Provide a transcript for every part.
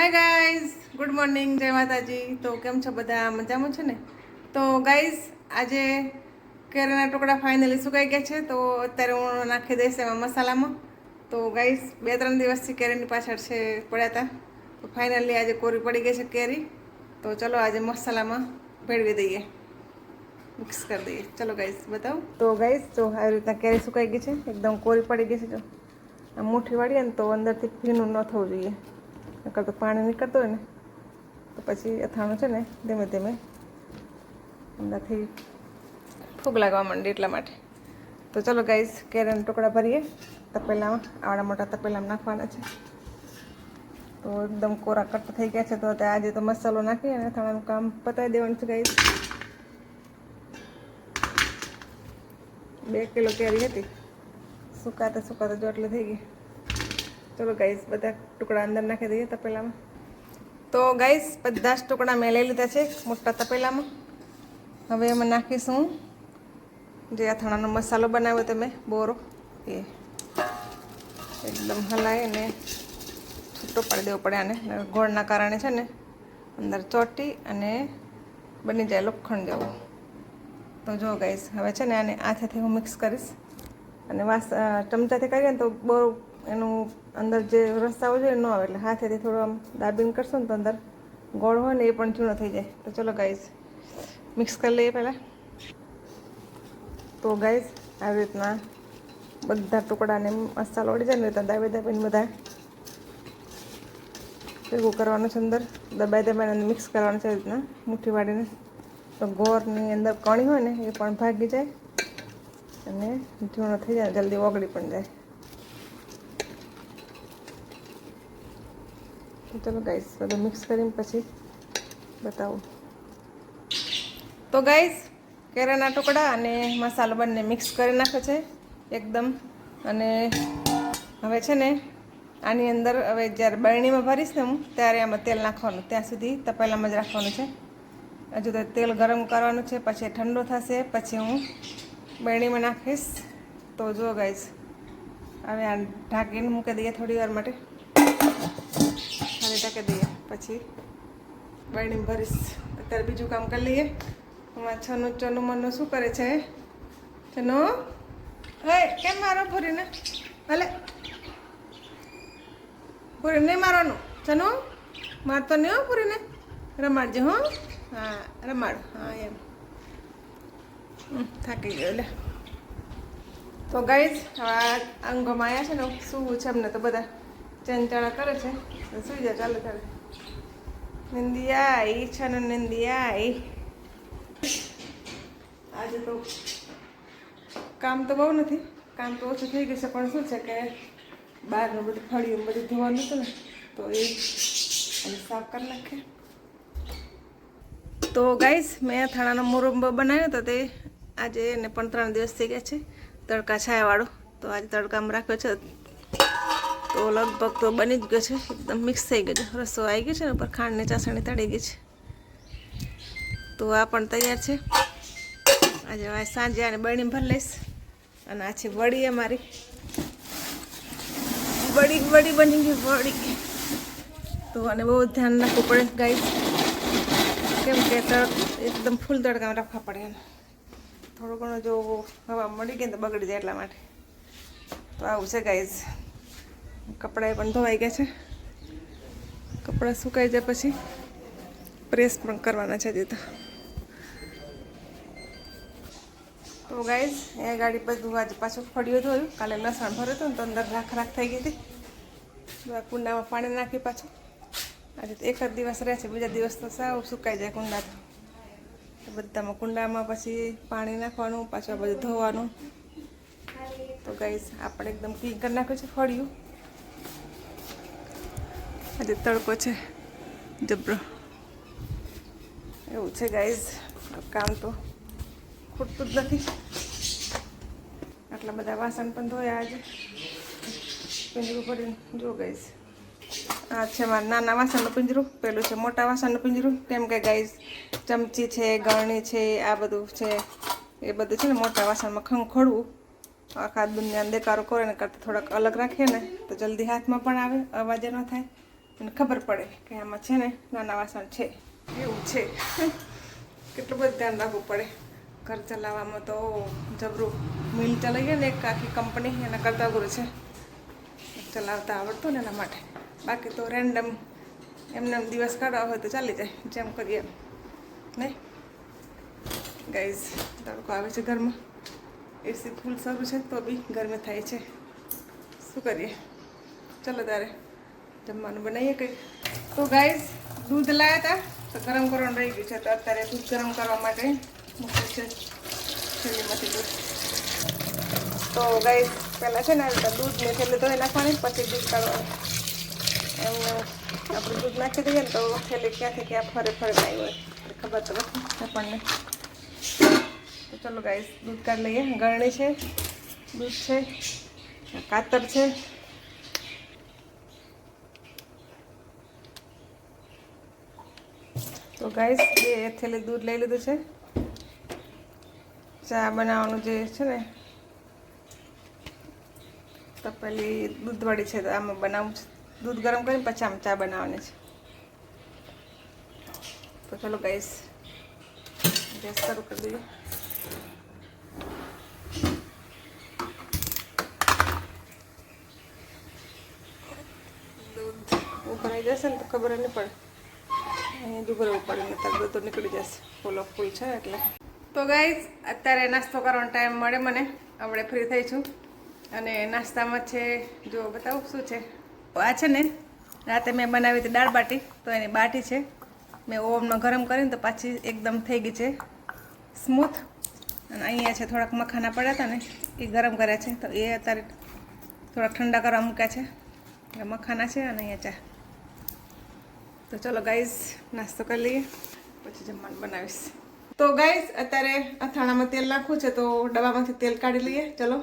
Hi guys good morning જય માતાજી. તો કેમ છો બધા? મજામાં છે ને? તો ગાઈઝ આજે કેરીના ટુકડા ફાઇનલી સુકાઈ ગયા છે. તો અત્યારે હું નાખી દઈશ એમાં મસાલામાં. તો ગાઈઝ બે ત્રણ દિવસથી કેરીની પાછળ છે પડ્યા હતા તો ફાઇનલી આજે કોરી પડી ગઈ છે કેરી. તો ચલો આજે મસાલામાં ભેળવી દઈએ. મિક્સ કરી દઈએ. ચલો ગાઈઝ બતાવો. તો ગાઈઝ જો આવી રીતના કેરી સુકાઈ ગઈ છે. એકદમ કોરી પડી ગઈ છે, જો. મુઠ્ઠી વાળીએ ને તો અંદરથી ભીનું ન થવું જોઈએ. નકર તો પાણી નીકળતું હોય ને, તો પછી અથાણું છે ને ધીમે ધીમે અંદરથી ફૂગ લાગવા માંડી એટલા માટે. તો ચલો ગાઈઝ કેરાના ટુકડા ભરીએ. તપેલામાં આવડા મોટા તપેલામાં નાખવાના છે. તો એકદમ કોરા કટ થઈ ગયા છે, તો આજે તો મસાલો નાખી અને અથાણાનું કામ પતાવી દેવાનું છે ગાઈસ બે કિલો કેરી હતી. સુકાતા સુકાતા જો એટલે થઈ ગઈ. ચલો ગાઈસ બધા ટુકડા અંદર નાખી દઈએ તપેલામાં. તો ગાઈસ બધા જ ટુકડા મેં લઈ લીધા છે મોટા તપેલામાં. હવે એમાં નાખીશું જે અથાણાનો મસાલો બનાવ્યો તમે બોરો. એ એકદમ હલાય અને છૂટો પાડી દેવો પડે આને. ગોળના કારણે છે ને, અંદર ચોટી અને બની જાય લોખંડ જેવું. તો જો ગાઈશ હવે છે ને આને હાથેથી હું મિક્સ કરીશ. અને વાસ ચમચાથી કરીએ ને તો બહુ એનું અંદર જે રસ્તા છે ન આવે એટલે હાથેથી થોડું આમ દાબીને કરશો ને તો અંદર ગોળ હોય ને એ પણ ચૂનો થઈ જાય. તો ચલો ગાઈઝ મિક્સ કરી લઈએ પહેલાં. તો ગાઈઝ આવી રીતના બધા ટુકડાને મસાલો ઓળી જાય ને તો દાબી દાબીને બધા ભેગું કરવાનું છે અંદર. દબાઈ દબાઈને મિક્સ કરવાનું છે રીતના. મુઠ્ઠી વાળીને. તો ગોળની અંદર કણી હોય ને એ પણ ભાગી જાય અને જૂનો થઈ જાય જલ્દી ઓગળી પણ જાય. ચલો ગાઈસ બધું મિક્સ કરીને પછી બતાવું. તો ગાઈસ કેરાના ટુકડા અને મસાલો બંને મિક્સ કરી નાખ્યો છે એકદમ. અને હવે છે ને, આની અંદર હવે જ્યારે બરણીમાં ભરીશ ને હું, ત્યારે આમાં તેલ નાખવાનું. ત્યાં સુધી તપેલામાં જ રાખવાનું છે. હજુ તો તેલ ગરમ કરવાનું છે, પછી ઠંડુ થશે, પછી હું બરણીમાં નાખીશ. તો જો ગાઈશ હવે આ ઢાંકીને મૂકી દઈએ થોડી વાર માટે. ઢાંકી દઈએ. પછી બરણી ભરીશ. અત્યારે બીજું કામ કરી લઈએ. અમારા છનું ચનું મનનું શું કરે છે? છનો? હે કેમ મારો ભૂરીને? ભલે. ભૂરી નહીં મારવાનું. છનો? મારતો નહીં હો ભૂરીને. રમાડજો હો. હા, રમાડ. હા, એમ. થાકી ગયો, લે. તો ગાઈઝ આ અંગોમાં આવ્યા છે ને, શું છે એમને તો બધા. ચંચાળા કરે છે સુઈ જાય ચાલે ચાલે. નિંદિયા આવી છે ને નિંદિયા ઈ આજે તો કામ તો બહુ નથી, કામ તો ઓછું થઈ ગયું છે, પણ શું છે કે બહારનું બધું ફળિયું બધું ધોવાનું હતું ને, તો એ સાફ કરી નાખે તો ગાઈસ, મેં થાણાનો મુરંબો બનાવ્યો હતો તે આજે એને પણ ત્રણ દિવસ થઈ ગયા છે, તડકા છાયાવાળો. તો આજે તડકામાં રાખ્યો છે તો લગભગ તો બની જ ગયો છે. એકદમ મિક્સ થઈ ગયો છે. રસો આવી ગયો છે ને, ઉપર ખાંડની ચાસણી તળી ગઈ છે. તો આ પણ તૈયાર છે. આજે હવે સાંજે આને બળી ભરી લઈશ. અને આ છે વડી અમારી. વડી વડી બની ગઈ, વડી. તો અને બહુ ધ્યાન રાખવું પડે ગાય કેમ કે તડક એકદમ ફૂલ તડકામાં રાખવા પડે એને. થોડું ઘણું જો હવા મળી ગઈ તો બગડી જાય એટલા માટે. તો આવું છે ગાઈઝ કપડાં પણ ધોવાઈ ગયા છે. કપડાં સુકાઈ જાય પછી પ્રેસ પણ કરવાના છે હજી તો. તો ગાઈઝ એ ગાડી બધું આજે પાછું ફળિયું ધોયું કાલે લસણ ભર્યું હતું ને તો અંદર રાખ રાખ થઈ ગઈ હતી. કુંડામાં પાણી નાખી પાછું. આજે તો એક જ દિવસ રહે છે, બીજા દિવસ તો સાવ સુકાઈ જાય કુંડા તો. બધામાં કુંડામાં પછી પાણી નાખવાનું, પાછું બધું ધોવાનું. તો ગાઈઝ આપણે એકદમ ક્લીન કરી નાખ્યું છે ફળિયું. આજે તડકો છે. જબરો. એવું છે ગાઈઝ કામ તો ખૂટતું જ નથી. આટલા બધા વાસણ પણ ધોયા આજે. પિંજરું ભરીને. જો ગાઈઝ આ છે મારા નાના વાસણનું પિંજરું, પેલું છે મોટા વાસણનું પિંજરું. કેમ કે ગાઈઝ ચમચી છે ગરણી છે, આ બધું છે. એ બધું છે ને મોટા વાસણમાં ખંખોડવું આખા દુનિયાને દેકારો કરે ને કરતાં થોડાક અલગ રાખીએ ને, તો જલ્દી હાથમાં પણ આવે, અવાજે ન થાય. અને ખબર પડે કે આમાં છે ને નાના વાસણ છે, એવું છે. કેટલું બધું ધ્યાન રાખવું પડે. ઘર ચલાવવામાં તો જબરું મિલ ચલાવીએ ને એક આખી કંપની એના કરતાં અઘરું છે. ચલાવતા આવડતું ને એના માટે. બાકી તો રેન્ડમ એમને એમ દિવસ કાઢવા હોય તો ચાલી જાય, જેમ કરીએ નહીં ગાઈઝ તડકો આવે છે ઘરમાં. એસી ફૂલ સારું છે તો બી ગરમી થાય છે. શું કરીએ? ચલો તારે. જમવાનું બનાવીએ કંઈક તો ગાઈઝ દૂધ લાવ્યા હતા, તો ગરમ કરવાનું રહી ગયું છે. તો અત્યારે દૂધ ગરમ કરવા માટે મૂક્યું છે થેલીમાંથી દૂધ. તો ગાઈઝ પહેલાં છે ને દૂધને છેલ્લે ધોઈ નાખવાની, પછી દૂધ કાઢવાનું એમ, આપણે દૂધ નાખી દઈએ ને તો છેલ્લે ક્યાંથી ક્યાં ફરે ફરે ના હોય ખબર તો નથી આપણને. તો ચલો ગાઈસ દૂધ કાઢી લઈએ. ગરણી છે, દૂધ છે, કાતર છે. તો ગાઈસ બે થેલી દૂધ લઈ લીધું છે. ચા બનાવવાનું જે છે ને, તો પેલી દૂધવાળી છે, તો આમાં બનાવું દૂધ ગરમ કરીને પછી આમ ચા બનાવવાની છે. તો ચલો ગાઈસ ગેસ શરૂ કરી દઈએ. દૂધ ઉભરાઈ જશે ને તો ખબર નહીં પડે. અહીંયા જ ઉપાડીને પડે ને ત્યારે નીકળી જશે ફૂલો ફૂલ છે એટલે. તો ગાઈઝ અત્યારે નાસ્તો કરવાનો ટાઈમ મળે મને. આપણે ફ્રી થઈ છું અને નાસ્તામાં છે જો બતાવું શું છે. આ છે ને, રાતે મેં બનાવી હતી દાળ બાટી, તો એની બાટી છે. મેં ઓવનમાં ગરમ કરીને તો પાછી એકદમ થઈ ગઈ છે. સ્મૂથ. અને અહીંયા છે થોડાક મખાના પડ્યા હતા ને, એ ગરમ કર્યા છે. તો એ અત્યારે થોડાક ઠંડા કરવા મૂક્યા છે. મખાના છે અને અહીંયા ચા. તો ચલો ગાઈઝ નાસ્તો કરી લઈએ. પછી જમવાનું બનાવીશ. તો ગાઈઝ અત્યારે અથાણામાં તેલ નાખવું છે તો ડબ્બામાંથી તેલ કાઢી લઈએ. ચલો.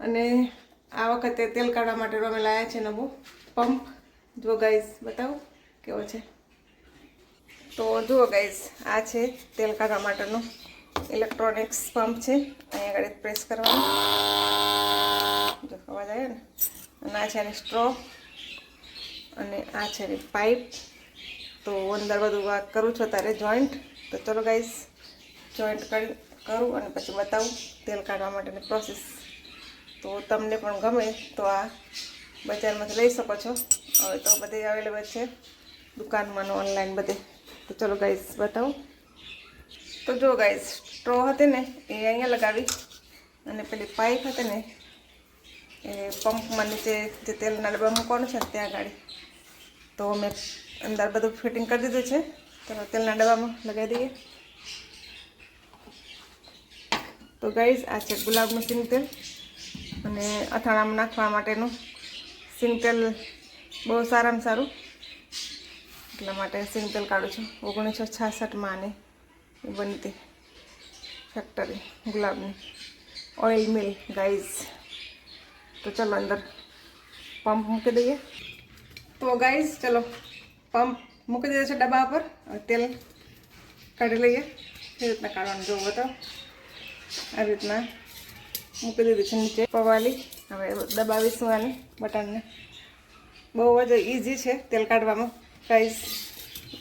અને આ વખતે તેલ કાઢવા માટે અમે લાવ્યા છે નવું પંપ. જુઓ ગાઈઝ બતાવો કેવો છે. તો જુઓ ગાઈઝ આ છે તેલ કાઢવા માટેનું ઇલેક્ટ્રોનિક્સ પંપ છે. અહીંયા આગળ પ્રેસ કરવાનું. જો અવાજ આવ્યો ને? અને આ છે એની સ્ટ્રો અને આ છે એની પાઇપ તો અંદર બધું વાત કરું છું તારે જોઈન્ટ તો ચલો ગાઈસ જોઈન્ટ કરી, કરું અને પછી બતાવું તેલ કાઢવા માટેની પ્રોસેસ તો તમને પણ ગમે તો આ બજારમાંથી લઈ શકો છો. હવે તો બધે અવેલેબલ છે, દુકાનમાંનો ઓનલાઈન બધે. તો ચલો ગાઈઝ બતાવું. તો જો ગાઈઝ સ્ટ્રો હતી ને, એ અહીંયા લગાવી. અને પેલી પાઇપ હતી ને, એ પંપમાં નીચે જે તેલના ડબ્બા મૂકવાનું છે ત્યાં ગાડી તો મેં અંદર બધું ફિટિંગ કરી દીધું છે. ચલો તેલના ડબ્બામાં લગાવી દઈએ. તો ગાઈઝ આ છે ગુલાબનું સિંગ તેલ. અને અથાણામાં નાખવા માટેનું સિંગ તેલ બહુ સારામાં સારું. એટલા માટે સિંગ તેલ કાઢું છું. ઓગણીસો છાસઠમાં આની એ બનતી ફેક્ટરી ગુલાબની ઓઇલ મિલ ગાઈઝ તો ચલો અંદર પંપ મૂકી દઈએ. તો ગાઈઝ ચલો પંપ મૂકી દીધો છે ડબ્બા પર. તેલ કાઢી લઈએ. એ રીતના કાઢવાનું જોવો તો. આવી રીતના મૂકી દીધું છે નીચે પવાલી હવે દબાવીશું આને બટનને. બહુ જ ઇઝી છે તેલ કાઢવામાં. પ્રાઇસ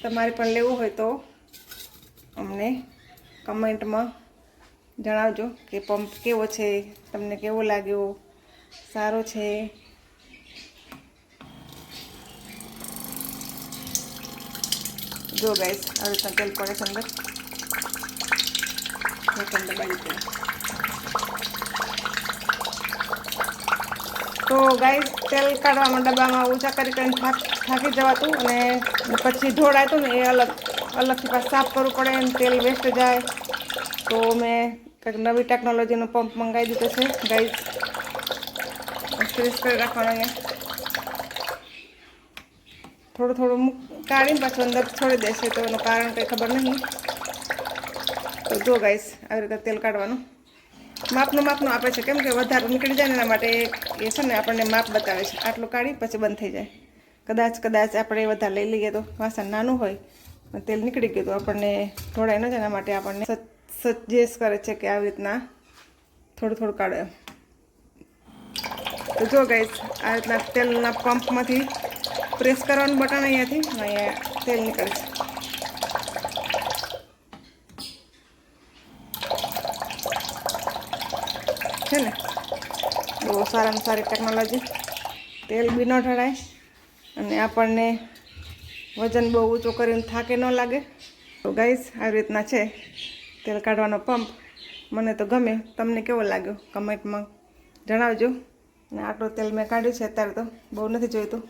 તમારે પણ લેવું હોય તો અમને કમેન્ટમાં જણાવજો કે પંપ કેવો છે, તમને કેવો લાગ્યો, સારો છે? જો ગાઈસ હવે તેલ પડે છે અંદર. અંદર દબાવી દઈએ તો ગાઈસ તેલ કાઢવામાં, ડબ્બામાં ઊંચા કરી કરીને થાક જવાતું અને પછી ઢોળાય ને એ અલગ, અલગથી પાછું સાફ કરવું પડે અને તેલ વેસ્ટ જાય. તો મેં કંઈક નવી ટેકનોલોજીનો પંપ મંગાવી દીધો છે. ગાઈસ ફ્રેશ કરી રાખવાનો અહીંયા. થોડું થોડું મૂક કાઢીને પાછું અંદર છોડી દેશે તો એનું કારણ કંઈ ખબર નહીં. તો જો ગાઈસ આવી રીતે તેલ કાઢવાનું. માપનું માપનું આપે છે કેમ કે વધારે નીકળી જાય ને એના માટે એ છે ને આપણને માપ બતાવે છે. આટલું કાઢી પછી બંધ થઈ જાય. કદાચ કદાચ આપણે વધારે લઈ લઈએ તો વાસણ નાનું હોય તેલ નીકળી ગયું તો આપણને ઢોળાય ન જાય એના માટે આપણને સજેસ્ટ કરે છે કે આવી રીતના થોડું થોડું કાઢો તો જો ગાઈસ આ રીતના તેલના પંપમાંથી પ્રેસ કરવાનું બટન અહીંયાથી, અહીંયા તેલ નીકળે છે. છે ને? બહુ સારામાં સારી ટેકનોલોજી. તેલ બી ન ઢળાય અને આપણને વજન બહુ ઊંચું કરીને થાકે ન લાગે. તો ગાઈસ આવી રીતના છે તેલ કાઢવાનો પંપ મને તો ગમે. તમને કેવો લાગ્યો? કમેન્ટમાં જણાવજો. અને આટલું તેલ મેં કાઢ્યું છે, અત્યારે તો બહુ નથી જોઈતું.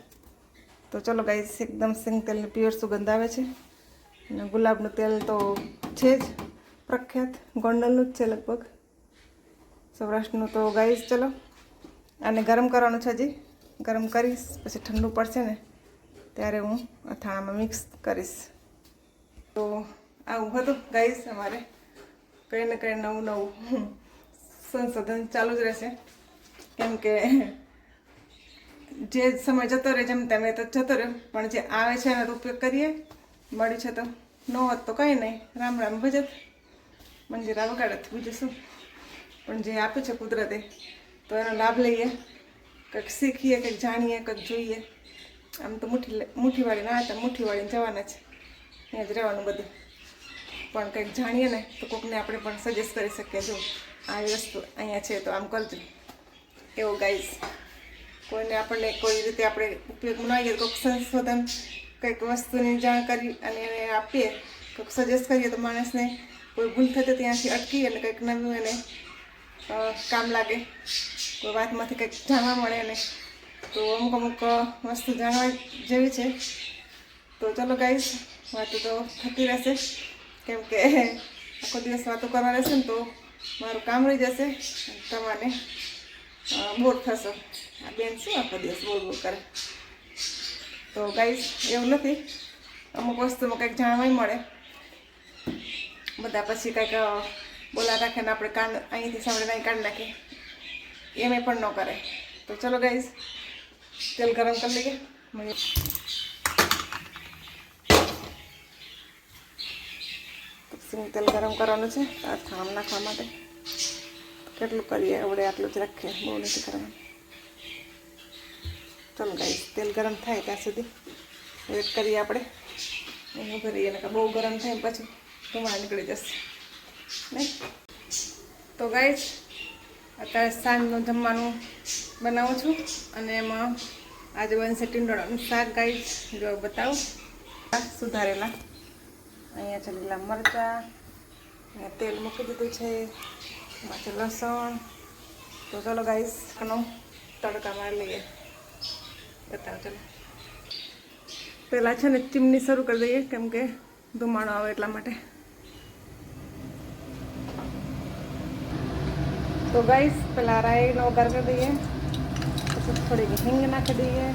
તો ચલો ગાઈસ એકદમ સિંગ તેલની પ્યોર સુગંધ આવે છે. અને ગુલાબનું તેલ તો છે જ, પ્રખ્યાત, ગોંડલનું જ છે લગભગ. સૌરાષ્ટ્રનું તો ગાઈસ ચલો. આને ગરમ કરવાનું છે હજી. ગરમ કરીશ, પછી ઠંડુ પડશે ને, ત્યારે હું અથાણામાં મિક્સ કરીશ. તો આવું હતું ગાઈસ અમારે. કંઈ ને કંઈ નવું નવું સંશોધન ચાલુ જ રહેશે. કેમ કે જે સમય જતો રહે, જેમ તેમ તો જતો રહ્યો. પણ જે આવે છે, એનો ઉપયોગ કરીએ. મળ્યું છે તો ન હોત તો કંઈ નહીં. રામ રામ ભજત મંજીરા વગાડત બીજું શું? પણ જે આપે છે કુદરતે, તો એનો લાભ લઈએ. કંઈક શીખીએ, કંઈક જાણીએ, કંઈક જોઈએ. આમ તો મુઠ્ઠી મુઠ્ઠીવાળી ના હતા મુઠ્ઠીવાળીને જવાના છે. ત્યાં જ રહેવાનું બધું. પણ કંઈક જાણીએ ને, તો કોકને આપણે પણ સજેસ્ટ કરી શકીએ. જો આવી વસ્તુ અહીંયા છે, તો આમ કરજો. એવું ગાઈઝ કોઈને આપણને કોઈ રીતે આપણે ઉપયોગમાં તો કોઈક સંશોધન કંઈક વસ્તુની જાણકારી અને એને આપીએ, કંઈક સજેસ્ટ કરીએ તો માણસને કોઈ ભૂલ થતી ત્યાંથી અટકી અને કંઈક નવું એને કામ લાગે, કોઈ વાતમાંથી કંઈક જાણવા મળે એને તો અમુક અમુક વસ્તુ જાણવા જેવી છે. તો ચલો ગાઈશ વાતો તો થતી રહેશે. કેમ કે આખો દિવસ વાતો કરવા રહેશે ને તો મારું કામ રહી જશે તમારે બોર થશો. આ બેન શું આખો દિવસ બોલ બોલ કરે? તો ગાઈઝ એવું નથી. અમુક વસ્તુમાં કંઈક જાણવાય મળે. બધા પછી કંઈક બોલા રાખે ને, આપણે કાન અહીંથી સાંભળીને અહીં કાઢી નાખીએ. એમ પણ ન કરે. તો ચલો ગાઈઝ તેલ ગરમ કરી લઈએ. મળીએ. તેલ ગરમ કરવાનું છે? આ ખામ નાખવા માટે. કેટલું કરીએ? આવડે આટલું જ રાખીએ. બહુ નથી કરવાનું. ચાલો ગાઈશ તેલ ગરમ થાય ત્યાં સુધી. વેટ કરીએ આપણે. એનું કરીએ ને બહુ ગરમ થાય પછી ધુમાડા નીકળી જશે. નહીં? તો ગાઈસ અત્યારે સાંજનું જમવાનું બનાવું છું અને એમાં આજે બનશે ટીંડોળાનું શાક ગાઈસ જો બતાવું. સુધારેલા. અહીંયા છે લીલા મરચાં, અહીંયા તેલ મૂકી દીધું છે, એમાં છે લસણ. તો ચલો ગાઈશ આનો તડકા મારી લઈએ. બતાવો ચાલો પહેલાં છે ને ચીમની શરૂ કરી દઈએ, કેમ કે ધુમાડો આવે એટલા માટે. તો ગાઈસ પહેલાં રાઈનો વઘાર કરી દઈએ, પછી થોડીક હિંગ નાખી દઈએ.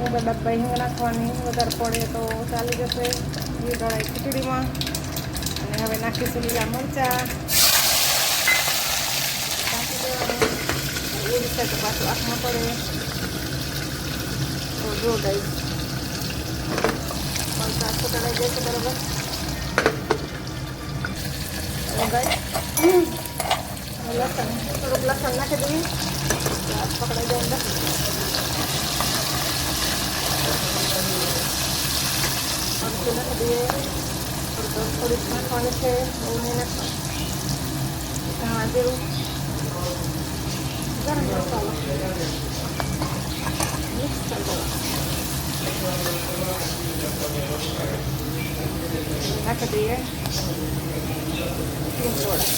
બધા ડબ્બા હિંગ નાખવાની, વધારે પડે તો ચાલી જશે એ ગળાય ખીચડીમાં. અને હવે નાખીશું લીલા મરચાં. નાખી દેવાનું એ રીતે પાછું આંખમાં પડે. જો ગઈ મરચાં સુકડાઈ જશે બરાબર? લસણ. થોડુંક લસણ નાખી દઈએ. પકડાઈ જાય અંદર. મરચું નાખી દઈએ. થોડુંક નાખવાની છે, બહુ નહીં મિક્સ કરી દેવાનું નાખી દઈએ ટીંડોળા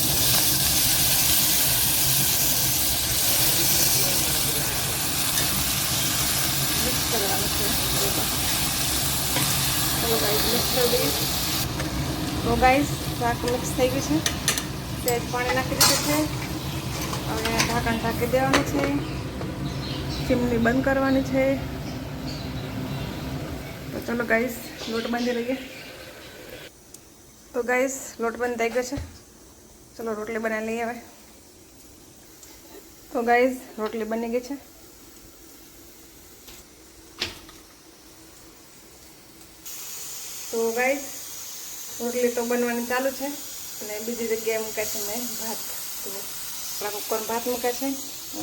મિક્સ કરવાનું છે। બરોબર ચલો ગાઈસ મિક્સ કરી દઈએ તો ગાઈસ શાક મિક્સ થઈ ગયું છે સહેજ પાણી નાખી દીધું છે। હવે ઢાંકણ ઢાંકી દેવાનું છે। ચીમની બંધ કરવાની છે. તો ચલો ગાઈસ, લોટ બાંધી લઈએ. તો ગાઈસ, લોટ બંધ થઈ ગયો છે. ચલો રોટલી બનાવી લઈએ હવે. તો ગાઈસ, રોટલી બની ગઈ છે. તો ગાઈસ, રોટલી તો બનવાની ચાલુ છે. અને બીજી જગ્યાએ મૂકે છે મેં ભાત. તો આપણા કુકરમાં ભાત મૂકે છે.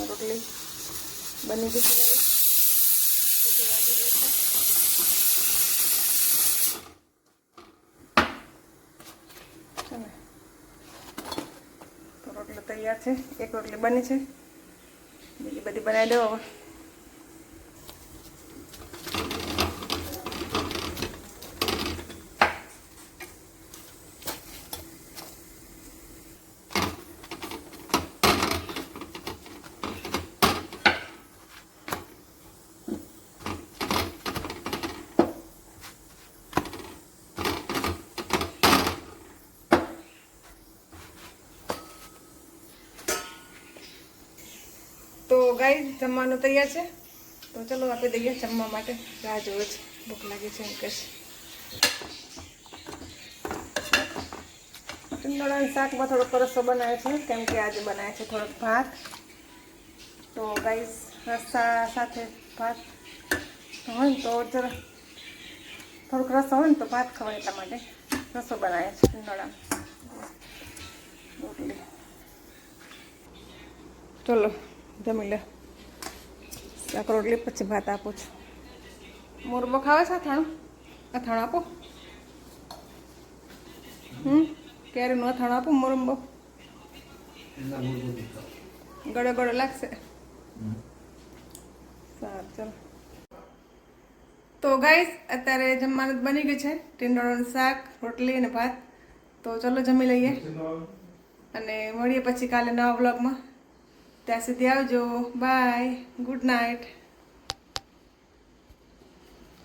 રોટલી બની જશે રોટલો તૈયાર છે. એક રોટલી બની છે. બીજી બધી બનાવી દો હવે. ગાઈ જમવાનું તૈયાર છે. તો ચલો આપી દઈએ જમવા માટે. રાહ જોવે છે. ભૂખ લાગી છે એમ કહેશે ટીંડોળાનું શાકમાં થોડોક રસ્સો બનાવે છે, કેમ કે આજે બનાવે છે થોડોક ભાત. તો ગાઈસ, રસ્સા સાથે ભાત હોય ને તો જરા થોડુંક રસો હોય ને તો ભાત ખવાય એટલા માટે. રસો બનાવે છે ટીંડોળાનો રોટલી. ચલો. જમી લે શાક રોટલી પછી ભાત આપું છું. મોરબો ખાવે છે અથાણું અથાણું આપો. હમ? કેરીનું અથાણું આપો મોરંબો? ગળે ગળે લાગશે. સારું ચાલો. તો ગાઈસ અત્યારે જમવાનું બની ગયું છે. ટીંડોળાનું શાક રોટલી અને ભાત. તો ચલો જમી લઈએ. અને મળીએ પછી કાલે નવા બ્લોગમાં ત્યાં સુધી આવજો. Bye good night